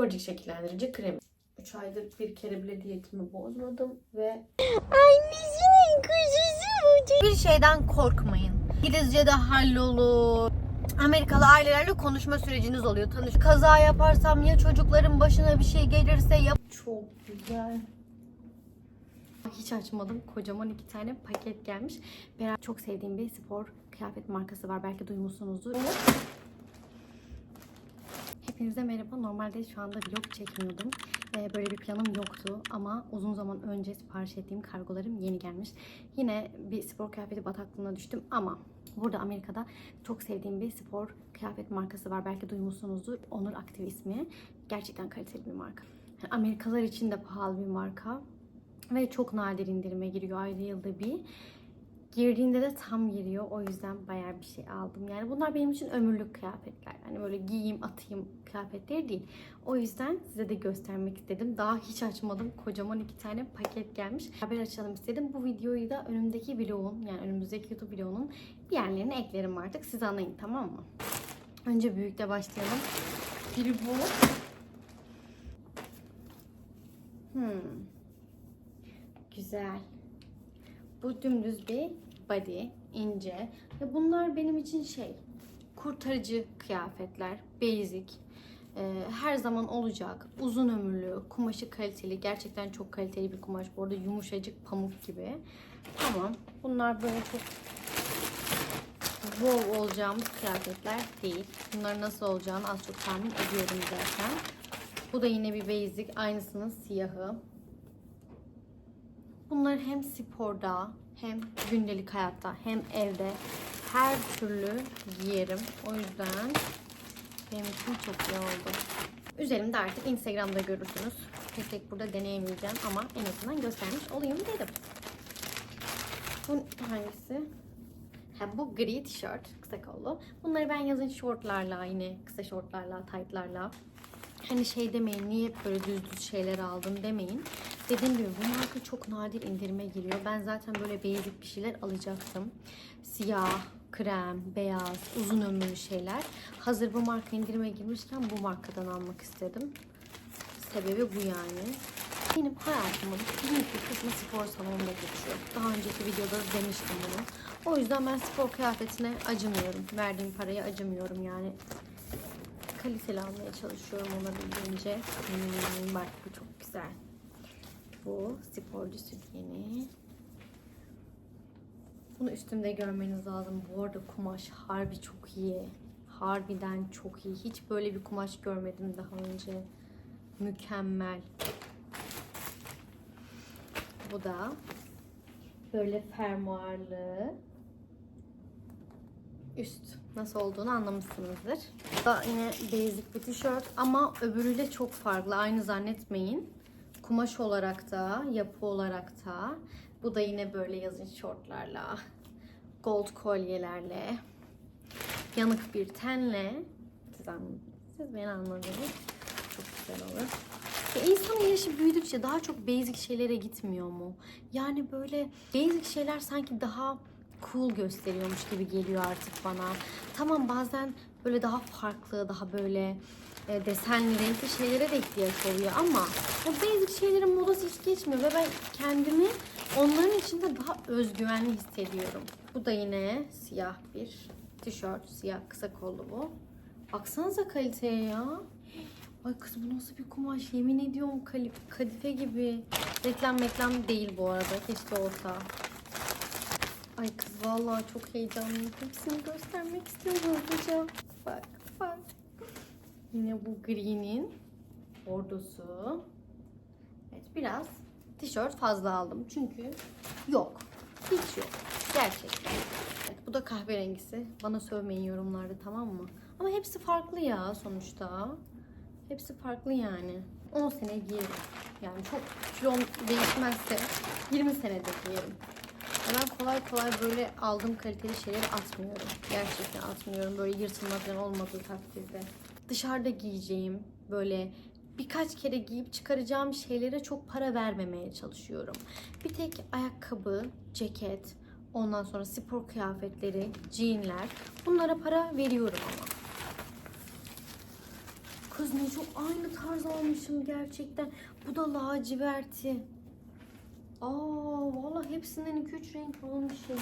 kıvırcık şekillendirici kremi. 3 aydır bir kere bile diyetimi bozmadım ve Annesinin kuzusu. bir şeyden korkmayın. İngilizce'de hallolur. Amerikalı ailelerle konuşma süreciniz oluyor. Tanış. Kaza yaparsam ya çocukların başına bir şey gelirse ya... Çok güzel. Hiç açmadım. Kocaman iki tane paket gelmiş. Beraber çok sevdiğim bir spor kıyafet markası var. Belki duymuşsunuzdur. Hepinize merhaba. Normalde şu anda vlog çekmiyordum. Ee, böyle bir planım yoktu ama uzun zaman önce sipariş ettiğim kargolarım yeni gelmiş. Yine bir spor kıyafeti bataklığına düştüm ama burada Amerika'da çok sevdiğim bir spor kıyafet markası var. Belki duymuşsunuzdur. Onur Active ismi. Gerçekten kaliteli bir marka. Amerikalılar için de pahalı bir marka. Ve çok nadir indirime giriyor ayda yılda bir. Girdiğinde de tam giriyor. O yüzden bayağı bir şey aldım. Yani bunlar benim için ömürlük kıyafetler. Yani böyle giyeyim atayım kıyafetleri değil. O yüzden size de göstermek istedim. Daha hiç açmadım. Kocaman iki tane paket gelmiş. Haber açalım istedim. Bu videoyu da önümdeki vlogun yani önümüzdeki YouTube vlogunun bir yerlerine eklerim artık. Siz anlayın tamam mı? Önce büyükle başlayalım. Biri bu. Hmm. Güzel. Bu dümdüz bir body, ince. Ve bunlar benim için şey, kurtarıcı kıyafetler, basic. Ee, her zaman olacak, uzun ömürlü, kumaşı kaliteli, gerçekten çok kaliteli bir kumaş. Bu arada yumuşacık pamuk gibi. Tamam, bunlar böyle çok wow olacağımız kıyafetler değil. Bunların nasıl olacağını az çok tahmin ediyorum zaten. Bu da yine bir basic, aynısının siyahı. Bunları hem sporda hem gündelik hayatta hem evde her türlü giyerim. O yüzden benim için çok iyi oldu. Üzerimde artık Instagram'da görürsünüz. Tek burada deneyemeyeceğim ama en azından göstermiş olayım dedim. Bu hangisi? Ha, bu gri tişört, kısa kollu. Bunları ben yazın şortlarla, yine kısa şortlarla, taytlarla Hani şey demeyin niye hep böyle düz düz şeyler aldım demeyin. Dediğim gibi bu marka çok nadir indirime giriyor. Ben zaten böyle basic bir şeyler alacaktım. Siyah, krem, beyaz, uzun ömürlü şeyler. Hazır bu marka indirime girmişken bu markadan almak istedim. Sebebi bu yani. Benim hayatımın büyük bir kısmı spor salonunda geçiyor. Daha önceki videoda demiştim bunu. O yüzden ben spor kıyafetine acımıyorum. Verdiğim paraya acımıyorum yani kaliteli almaya çalışıyorum olabildiğince. Hmm, bak bu çok güzel. Bu sporcu sütyeni. Bunu üstümde görmeniz lazım. Bu arada kumaş harbi çok iyi. Harbiden çok iyi. Hiç böyle bir kumaş görmedim daha önce. Mükemmel. Bu da böyle fermuarlı üst nasıl olduğunu anlamışsınızdır. Bu da yine basic bir tişört ama öbürüyle çok farklı. Aynı zannetmeyin. Kumaş olarak da, yapı olarak da. Bu da yine böyle yazın şortlarla, gold kolyelerle, yanık bir tenle. Siz. Siz beni anladınız. Çok güzel olur. Ya insanın yaşı büyüdükçe daha çok basic şeylere gitmiyor mu? Yani böyle basic şeyler sanki daha cool gösteriyormuş gibi geliyor artık bana. Tamam bazen böyle daha farklı, daha böyle e, desenli, renkli şeylere de ihtiyaç oluyor ama o basic şeylerin modası hiç geçmiyor ve ben kendimi onların içinde daha özgüvenli hissediyorum. Bu da yine siyah bir tişört, siyah kısa kollu bu. Baksanıza kaliteye ya. Ay kız bu nasıl bir kumaş yemin ediyorum kadife gibi. Reklam reklam değil bu arada keşke olsa. Ay kız vallahi çok heyecanlıyım. Hepsini göstermek istiyorum hocam. Bak bak. Yine bu gri'nin ordusu. Evet biraz tişört fazla aldım. Çünkü yok. Hiç yok. Gerçekten. Evet, bu da kahverengisi. Bana sövmeyin yorumlarda tamam mı? Ama hepsi farklı ya sonuçta. Hepsi farklı yani. 10 sene giyerim. Yani çok kilom değişmezse 20 senede giyerim. Ben kolay kolay böyle aldığım kaliteli şeyleri atmıyorum. Gerçekten atmıyorum. Böyle yırtılma falan olmadığı takdirde. Dışarıda giyeceğim böyle birkaç kere giyip çıkaracağım şeylere çok para vermemeye çalışıyorum. Bir tek ayakkabı, ceket, ondan sonra spor kıyafetleri, jeanler bunlara para veriyorum ama. Kız ne çok aynı tarz almışım gerçekten. Bu da laciverti. Aa vallahi hepsinden 2-3 renk almışım.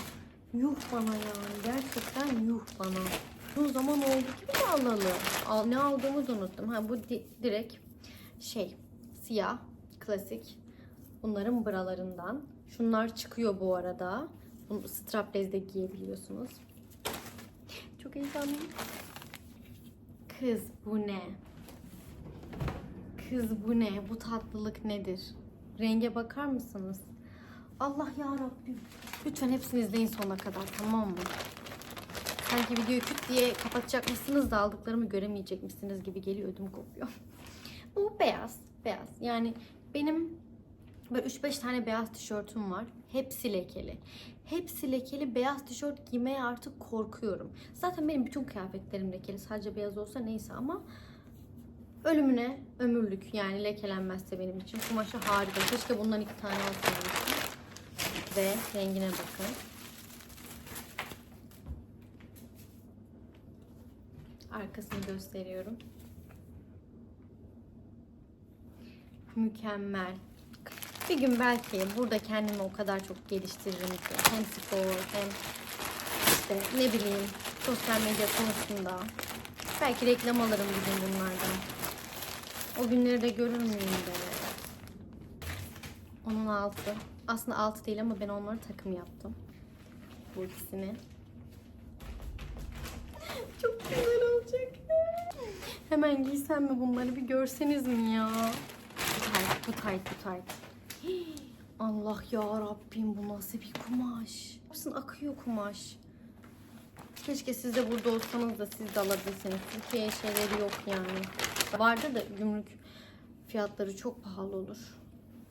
Yuh bana yani. Gerçekten yuh bana. Uzun zaman oldu ki de alalı. Al, ne aldığımı da unuttum. Ha bu di- direkt şey siyah klasik. Bunların bralarından. Şunlar çıkıyor bu arada. Bunu strapless de giyebiliyorsunuz. Çok heyecanlıyım. Kız bu ne? Kız bu ne? Bu tatlılık nedir? Renge bakar mısınız? Allah ya Rabbim. Lütfen hepsini izleyin sonuna kadar tamam mı? Sanki videoyu küt diye kapatacakmışsınız da aldıklarımı göremeyecekmişsiniz gibi geliyor ödüm kopuyor. Bu beyaz. Beyaz. Yani benim böyle 3-5 tane beyaz tişörtüm var. Hepsi lekeli. Hepsi lekeli beyaz tişört giymeye artık korkuyorum. Zaten benim bütün kıyafetlerim lekeli. Sadece beyaz olsa neyse ama ölümüne ömürlük yani lekelenmezse benim için. Kumaşı harika. Keşke bundan iki tane alsaymışım. Ve rengine bakın. Arkasını gösteriyorum. Mükemmel. Bir gün belki burada kendimi o kadar çok geliştiririm ki hem spor hem işte ne bileyim sosyal medya konusunda. Belki reklam alırım bir gün bunlardan. O günleri de görür müyüm de. Onun altı. Aslında altı değil ama ben onları takım yaptım. Bu ikisini. Çok güzel olacak. Hemen giysem mi bunları bir görseniz mi ya? Bu tayt, bu tayt, bu tayt. Allah ya Rabbim bu nasıl bir kumaş? Yapsın akıyor kumaş. Keşke siz de burada olsanız da siz de alabilseniz. Türkiye şeyleri yok yani. Vardı da gümrük fiyatları çok pahalı olur.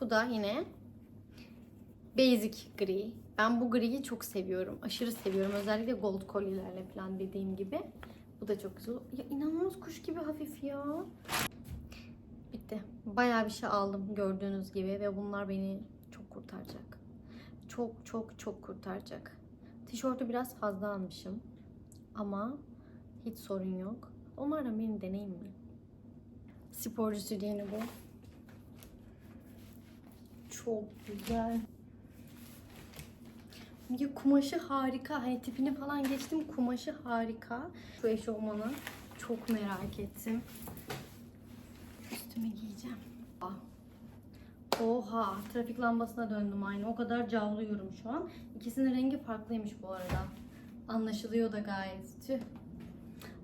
Bu da yine basic gri. Ben bu griyi çok seviyorum. Aşırı seviyorum. Özellikle gold kolyelerle falan dediğim gibi. Bu da çok güzel. Ya inanılmaz kuş gibi hafif ya. Bitti. Bayağı bir şey aldım gördüğünüz gibi ve bunlar beni çok kurtaracak. Çok çok çok kurtaracak. Tişörtü biraz fazla almışım. Ama hiç sorun yok. Onlardan birini deneyeyim mi? Sporcu sütyeni bu. Çok güzel. Ya kumaşı harika. Hani tipini falan geçtim. Kumaşı harika. Şu eşofmanı çok merak ettim. Üstüme giyeceğim. Oha, trafik lambasına döndüm aynı. O kadar cavlıyorum şu an. İkisinin rengi farklıymış bu arada. Anlaşılıyor da gayet. Tüh.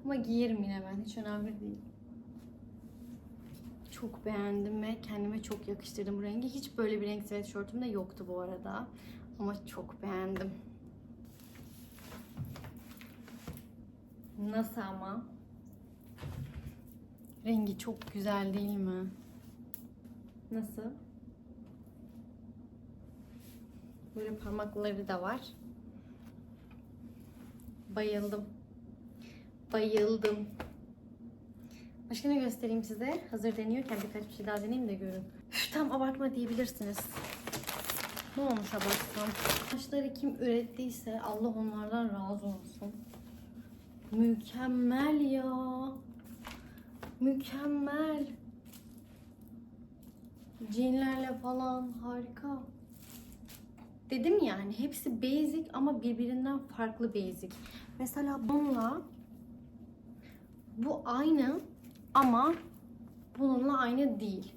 Ama giyerim yine ben. Hiç önemli değil. Çok beğendim ve kendime çok yakıştırdım bu rengi. Hiç böyle bir renk sweatshirt'üm de yoktu bu arada. Ama çok beğendim. Nasıl ama? Rengi çok güzel değil mi? Nasıl? Böyle parmakları da var. Bayıldım. Bayıldım. Başka ne göstereyim size? Hazır deniyorken birkaç bir şey daha deneyeyim de görün. Üf, tam abartma diyebilirsiniz. Ne olmuş abartsam? Saçları kim ürettiyse Allah onlardan razı olsun. Mükemmel ya. Mükemmel. Jeanlerle falan harika. Dedim yani hepsi basic ama birbirinden farklı basic. Mesela bununla bu aynı ama bununla aynı değil.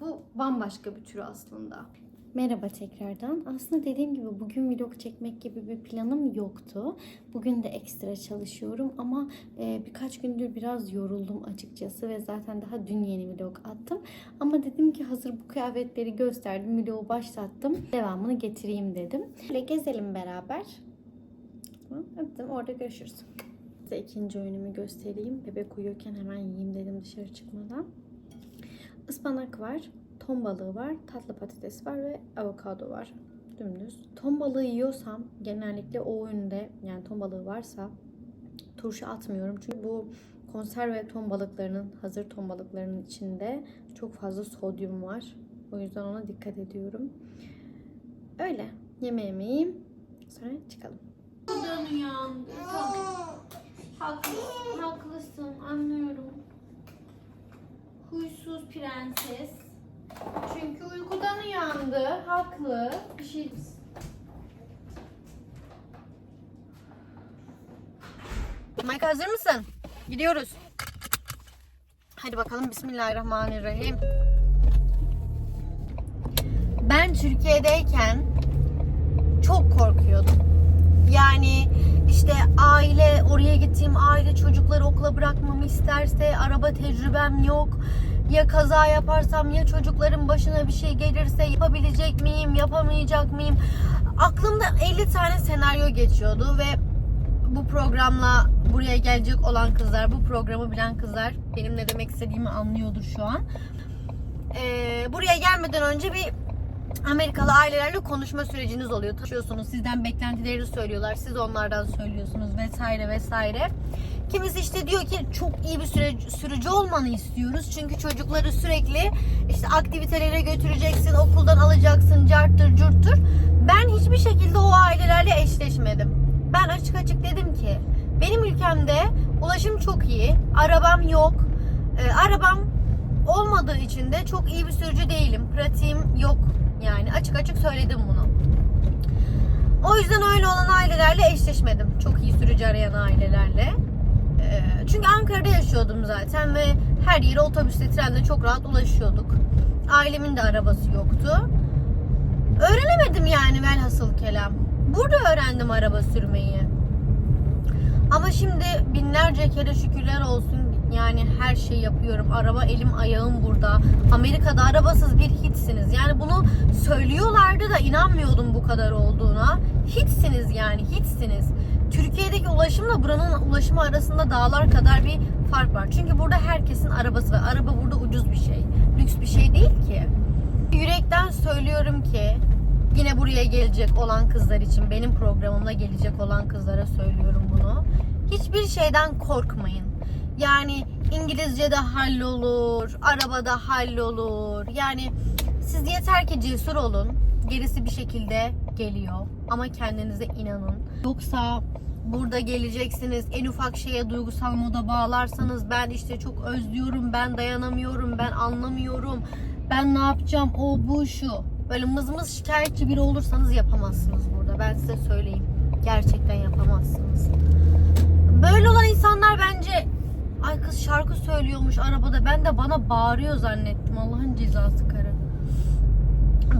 Bu bambaşka bir tür aslında. Merhaba tekrardan. Aslında dediğim gibi bugün vlog çekmek gibi bir planım yoktu. Bugün de ekstra çalışıyorum ama e, birkaç gündür biraz yoruldum açıkçası ve zaten daha dün yeni vlog attım. Ama dedim ki hazır bu kıyafetleri gösterdim, vlogu başlattım. Devamını getireyim dedim. Böyle gezelim beraber. Öptüm. Orada görüşürüz. Size ikinci öğünümü göstereyim. Bebek uyuyorken hemen yiyeyim dedim dışarı çıkmadan. Ispanak var, ton balığı var, tatlı patates var ve avokado var. Dümdüz. Ton balığı yiyorsam genellikle o öğünde yani ton balığı varsa turşu atmıyorum. Çünkü bu konserve ton balıklarının, hazır ton balıklarının içinde çok fazla sodyum var. O yüzden ona dikkat ediyorum. Öyle. Yemeğimi yiyeyim. Sonra çıkalım. uyandı. Haklısın, haklısın. Anlıyorum. Huysuz prenses. Çünkü uykudan uyandı. Haklı. Bir şey... Mike hazır mısın? Gidiyoruz. Hadi bakalım Bismillahirrahmanirrahim. Ben Türkiye'deyken çok korkuyordum. Yani işte aile oraya gittiğim aile çocukları okula bırakmamı isterse araba tecrübem yok. Ya kaza yaparsam ya çocukların başına bir şey gelirse yapabilecek miyim, yapamayacak mıyım? Aklımda 50 tane senaryo geçiyordu ve bu programla buraya gelecek olan kızlar, bu programı bilen kızlar benim ne demek istediğimi anlıyordur şu an. Ee, buraya gelmeden önce bir Amerikalı ailelerle konuşma süreciniz oluyor. Tanışıyorsunuz, sizden beklentilerini söylüyorlar, siz onlardan söylüyorsunuz vesaire vesaire. Kimisi işte diyor ki çok iyi bir süre, sürücü olmanı istiyoruz. Çünkü çocukları sürekli işte aktivitelere götüreceksin, okuldan alacaksın, carttır curttur. Ben hiçbir şekilde o ailelerle eşleşmedim. Ben açık açık dedim ki benim ülkemde ulaşım çok iyi, arabam yok. Ee, arabam olmadığı için de çok iyi bir sürücü değilim. Pratiğim yok yani açık açık söyledim bunu. O yüzden öyle olan ailelerle eşleşmedim. Çok iyi sürücü arayan ailelerle. Ee, Çünkü Ankara'da yaşıyordum zaten ve her yere otobüsle, trenle çok rahat ulaşıyorduk. Ailemin de arabası yoktu. Öğrenemedim yani velhasıl kelam. Burada öğrendim araba sürmeyi. Ama şimdi binlerce kere şükürler olsun yani her şey yapıyorum. Araba elim ayağım burada. Amerika'da arabasız bir hitsiniz. Yani bunu söylüyorlardı da inanmıyordum bu kadar olduğuna. Hitsiniz yani hitsiniz. Türkiye'deki ulaşımla buranın ulaşımı arasında dağlar kadar bir fark var. Çünkü burada herkesin arabası var. Araba burada ucuz bir şey. Lüks bir şey değil ki. Yürekten söylüyorum ki yine buraya gelecek olan kızlar için benim programımla gelecek olan kızlara söylüyorum bunu. Hiçbir şeyden korkmayın. Yani İngilizce'de hallolur, arabada hallolur. Yani siz yeter ki cesur olun. Gerisi bir şekilde geliyor. Ama kendinize inanın. Yoksa burada geleceksiniz. En ufak şeye duygusal moda bağlarsanız ben işte çok özlüyorum, ben dayanamıyorum, ben anlamıyorum. Ben ne yapacağım? O bu şu. Böyle mızmız şikayetçi biri olursanız yapamazsınız burada. Ben size söyleyeyim. Gerçekten yapamazsınız. Böyle olan insanlar bence ay kız şarkı söylüyormuş arabada. Ben de bana bağırıyor zannettim. Allah'ın cezası karı.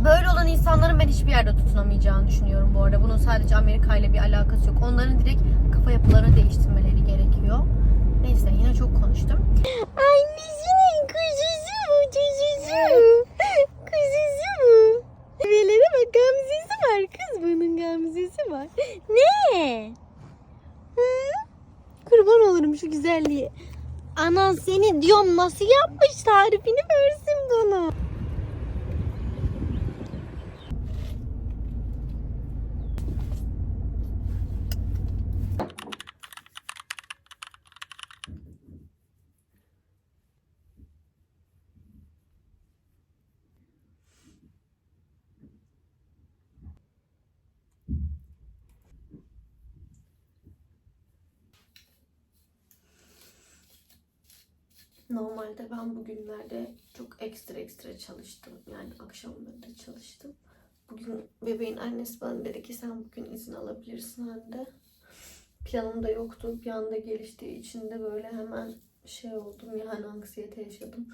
Böyle olan insanların ben hiçbir yerde tutunamayacağını düşünüyorum bu arada. Bunun sadece Amerika ile bir alakası yok. Onların direkt kafa yapılarını değiştirmeleri gerekiyor. Neyse yine çok konuştum. Annesinin kuzusu bu kuzusu. Kuzusu bu. Bebeğlere bak gamzesi var kız bunun gamzesi var. Ne? Hı? Kurban olurum şu güzelliğe. Anan seni diyorum nasıl yapmış tarifini versin bana. Normalde ben bugünlerde çok ekstra ekstra çalıştım. Yani akşamları da çalıştım. Bugün bebeğin annesi bana dedi ki sen bugün izin alabilirsin anne. Planım da yoktu. Bir anda geliştiği için de böyle hemen şey oldum yani anksiyete yaşadım.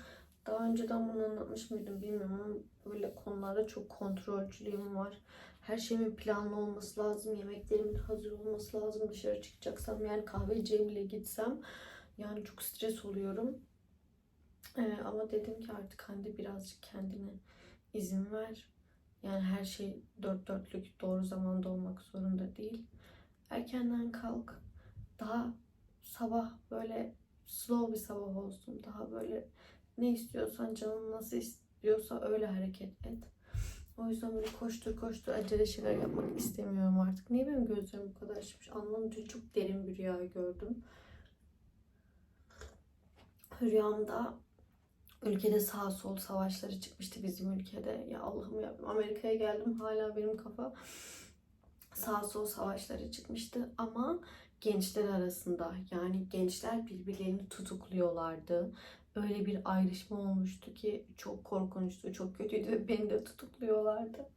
Daha önceden bunu anlatmış mıydım bilmiyorum ama böyle konularda çok kontrolcülüğüm var. Her şeyimin planlı olması lazım. Yemeklerimin hazır olması lazım. Dışarı çıkacaksam yani kahveciye bile gitsem yani çok stres oluyorum. Ee, ama dedim ki artık Hande birazcık kendine izin ver. Yani her şey dört dörtlük doğru zamanda olmak zorunda değil. Erkenden kalk. Daha sabah böyle slow bir sabah olsun. Daha böyle ne istiyorsan canın nasıl istiyorsa öyle hareket et. O yüzden böyle koştur koştur acele şeyler yapmak istemiyorum artık. Niye benim gözlerim bu kadar açmış anlamadım. Çok derin bir rüya gördüm. Rüyamda ülkede sağ sol savaşları çıkmıştı bizim ülkede. Ya Allah'ım ya Amerika'ya geldim hala benim kafa sağ sol savaşları çıkmıştı ama gençler arasında yani gençler birbirlerini tutukluyorlardı, öyle bir ayrışma olmuştu ki çok korkunçtu, çok kötüydü ve beni de tutukluyorlardı.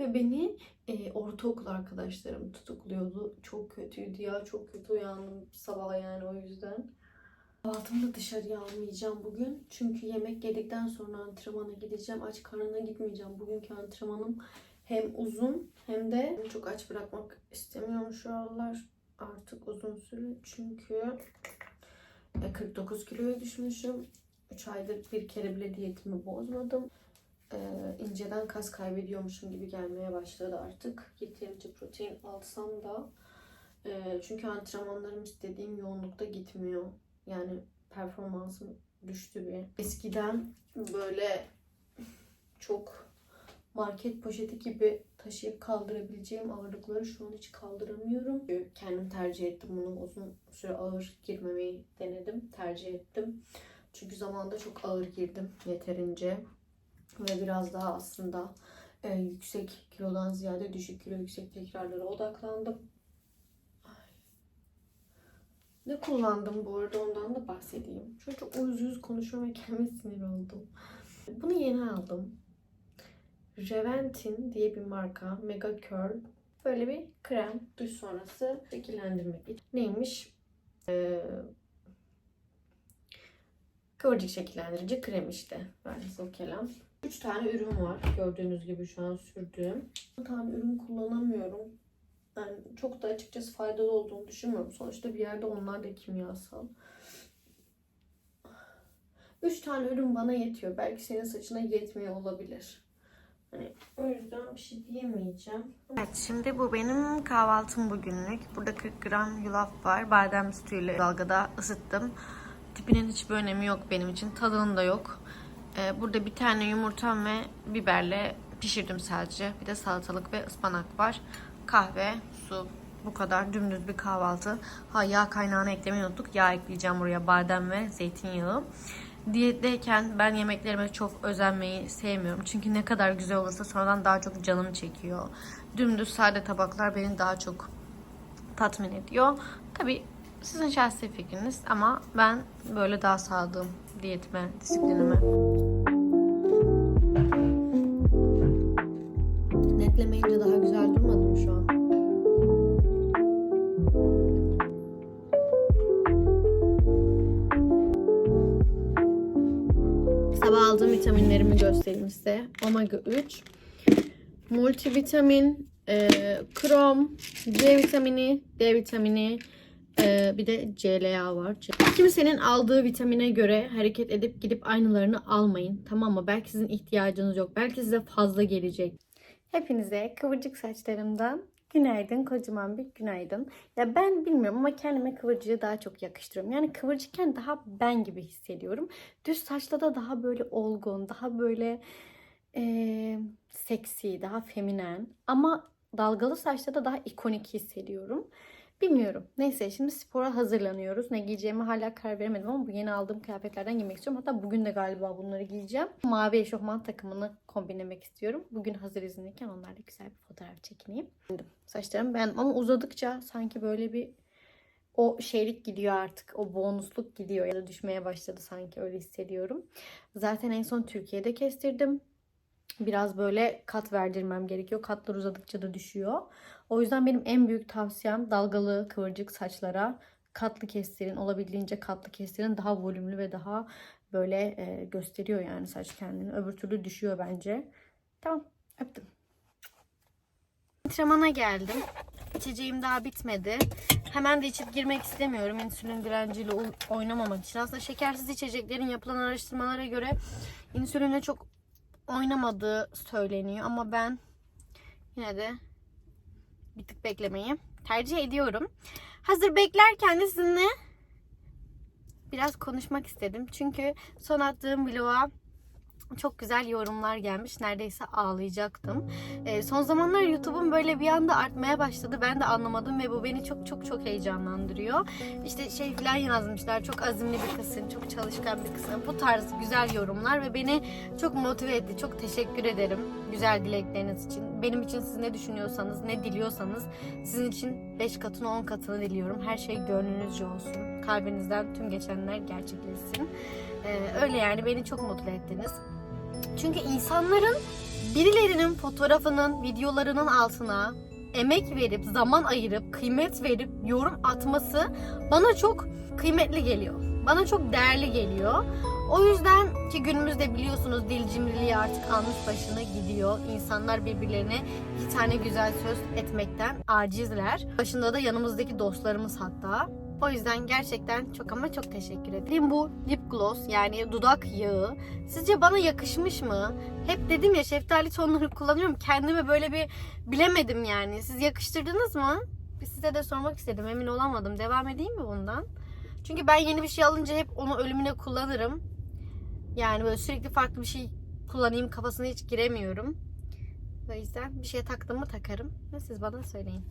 Ve beni e, ortaokul arkadaşlarım tutukluyordu. Çok kötüydü ya, çok kötü uyandım sabah yani o yüzden. Kahvaltımı da dışarıya almayacağım bugün. Çünkü yemek yedikten sonra antrenmana gideceğim. Aç karnına gitmeyeceğim. Bugünkü antrenmanım hem uzun hem de çok aç bırakmak istemiyorum şu aralar. Artık uzun süre. Çünkü e, 49 kiloya düşmüşüm. 3 aydır bir kere bile diyetimi bozmadım. E, inceden kas kaybediyormuşum gibi gelmeye başladı artık. Yeterince protein alsam da. E, çünkü antrenmanlarım istediğim yoğunlukta gitmiyor. Yani performansım düştü bir. Eskiden böyle çok market poşeti gibi taşıyıp kaldırabileceğim ağırlıkları şu an hiç kaldıramıyorum. Kendim tercih ettim bunu. Uzun süre ağır girmemeyi denedim. Tercih ettim. Çünkü zamanda çok ağır girdim yeterince. Ve biraz daha aslında e, yüksek kilodan ziyade düşük kilo yüksek tekrarlara odaklandım. Ne kullandım bu arada ondan da bahsedeyim. Şöyle çok uyuz uyuz konuşuyorum ve kendime sinir oldum. Bunu yeni aldım. Reventin diye bir marka. Mega Curl. Böyle bir krem. Duş sonrası şekillendirmek için. Neymiş? Ee, kıvırcık şekillendirici krem işte. Velhasıl kelam. 3 tane ürün var. Gördüğünüz gibi şu an sürdüğüm. Bir tane ürün kullanamıyorum. Yani çok da açıkçası faydalı olduğunu düşünmüyorum. Sonuçta bir yerde onlar da kimyasal. 3 tane ürün bana yetiyor. Belki senin saçına yetmiyor olabilir. Hani o yüzden bir şey diyemeyeceğim. Evet şimdi bu benim kahvaltım bugünlük. Burada 40 gram yulaf var. Badem sütüyle dalgada ısıttım. Tipinin hiçbir önemi yok benim için. Tadının da yok. Ee, burada bir tane yumurtam ve biberle pişirdim sadece. Bir de salatalık ve ıspanak var. Kahve, su. Bu kadar dümdüz bir kahvaltı. Ha yağ kaynağını eklemeyi unuttuk. Yağ ekleyeceğim buraya badem ve zeytinyağı. Diyetteyken ben yemeklerime çok özenmeyi sevmiyorum. Çünkü ne kadar güzel olursa sonradan daha çok canım çekiyor. Dümdüz sade tabaklar beni daha çok tatmin ediyor. Tabi sizin şahsi fikriniz ama ben böyle daha sadığım diyetime, disiplinime. Netlemeyince daha güzel durmadı mı şu an? Sabah aldığım vitaminlerimi göstereyim size. Omega 3, multivitamin, e, krom, C vitamini, D vitamini, e, bir de CLA var. Kimsenin aldığı vitamine göre hareket edip gidip aynılarını almayın. Tamam mı? Belki sizin ihtiyacınız yok. Belki size fazla gelecek. Hepinize kıvırcık saçlarımdan günaydın, kocaman bir günaydın. Ya ben bilmiyorum ama kendime kıvırcığı daha çok yakıştırıyorum. Yani kıvırcıkken daha ben gibi hissediyorum. Düz saçta da daha böyle olgun, daha böyle eee, seksi, daha feminen. Ama dalgalı saçta da daha ikonik hissediyorum. Bilmiyorum. Neyse şimdi spora hazırlanıyoruz. Ne giyeceğimi hala karar veremedim ama bu yeni aldığım kıyafetlerden giymek istiyorum. Hatta bugün de galiba bunları giyeceğim. Mavi eşofman takımını kombinlemek istiyorum. Bugün hazır izinliyken onlarla güzel bir fotoğraf çekineyim. Saçlarım beğendim ama uzadıkça sanki böyle bir o şeylik gidiyor artık. O bonusluk gidiyor ya da düşmeye başladı sanki öyle hissediyorum. Zaten en son Türkiye'de kestirdim. Biraz böyle kat verdirmem gerekiyor. Katlar uzadıkça da düşüyor. O yüzden benim en büyük tavsiyem dalgalı kıvırcık saçlara katlı kestirin. Olabildiğince katlı kestirin daha volümlü ve daha böyle e, gösteriyor yani saç kendini. Öbür türlü düşüyor bence. Tamam öptüm. Antrenmana geldim. İçeceğim daha bitmedi. Hemen de içip girmek istemiyorum. İnsülin direnciyle oynamamak için. Aslında şekersiz içeceklerin yapılan araştırmalara göre insülinle çok oynamadığı söyleniyor. Ama ben yine de bir tık beklemeyi tercih ediyorum. Hazır beklerken de sizinle biraz konuşmak istedim. Çünkü son attığım vloga çok güzel yorumlar gelmiş. Neredeyse ağlayacaktım. Ee, son zamanlar YouTube'um böyle bir anda artmaya başladı. Ben de anlamadım ve bu beni çok çok çok heyecanlandırıyor. İşte şey falan yazmışlar. Çok azimli bir kızsın, çok çalışkan bir kızsın. Bu tarz güzel yorumlar ve beni çok motive etti. Çok teşekkür ederim güzel dilekleriniz için. Benim için siz ne düşünüyorsanız, ne diliyorsanız sizin için 5 katını 10 katını diliyorum. Her şey gönlünüzce olsun. Kalbinizden tüm geçenler gerçekleşsin. Ee, öyle yani beni çok mutlu ettiniz. Çünkü insanların birilerinin fotoğrafının, videolarının altına emek verip, zaman ayırıp, kıymet verip yorum atması bana çok kıymetli geliyor. Bana çok değerli geliyor. O yüzden ki günümüzde biliyorsunuz dil cimriliği artık almış başına gidiyor. İnsanlar birbirlerine iki tane güzel söz etmekten acizler. Başında da yanımızdaki dostlarımız hatta. O yüzden gerçekten çok ama çok teşekkür ederim. Bu lip gloss yani dudak yağı sizce bana yakışmış mı? Hep dedim ya şeftali tonları kullanıyorum. Kendime böyle bir bilemedim yani. Siz yakıştırdınız mı? Size de sormak istedim. Emin olamadım. Devam edeyim mi bundan? Çünkü ben yeni bir şey alınca hep onu ölümüne kullanırım. Yani böyle sürekli farklı bir şey kullanayım kafasına hiç giremiyorum. O yüzden bir şeye taktım mı takarım. Ve siz bana söyleyin.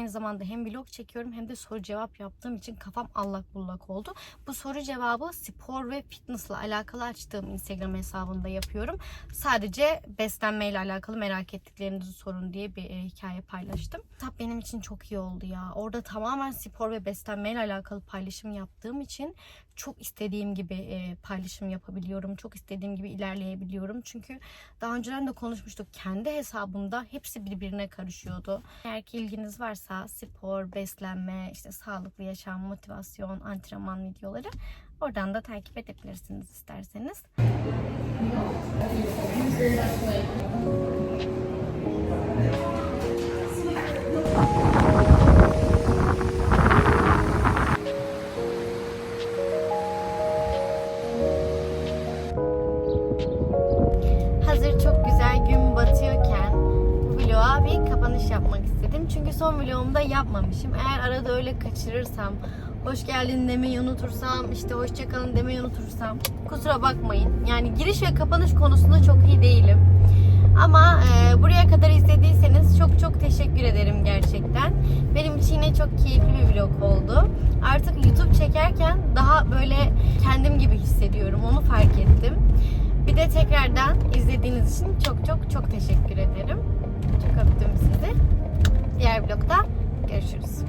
Aynı zamanda hem vlog çekiyorum hem de soru cevap yaptığım için kafam allak bullak oldu. Bu soru cevabı spor ve fitnessla alakalı açtığım Instagram hesabında yapıyorum. Sadece beslenmeyle alakalı merak ettiklerinizi sorun diye bir e, hikaye paylaştım. Tabii benim için çok iyi oldu ya. Orada tamamen spor ve beslenmeyle alakalı paylaşım yaptığım için çok istediğim gibi e, paylaşım yapabiliyorum. Çok istediğim gibi ilerleyebiliyorum. Çünkü daha önceden de konuşmuştuk. Kendi hesabımda hepsi birbirine karışıyordu. Eğer ki ilginiz varsa spor, beslenme, işte sağlıklı yaşam, motivasyon, antrenman videoları oradan da takip edebilirsiniz isterseniz. Hazır Çünkü son vlogumda yapmamışım. Eğer arada öyle kaçırırsam, hoş geldin demeyi unutursam, işte hoşça kalın demeyi unutursam kusura bakmayın. Yani giriş ve kapanış konusunda çok iyi değilim. Ama e, buraya kadar izlediyseniz çok çok teşekkür ederim gerçekten. Benim için yine çok keyifli bir vlog oldu. Artık YouTube çekerken daha böyle kendim gibi hissediyorum. Onu fark ettim. Bir de tekrardan izlediğiniz için çok çok çok teşekkür ederim. Çok öptüm sizi. Diğer vlogda görüşürüz.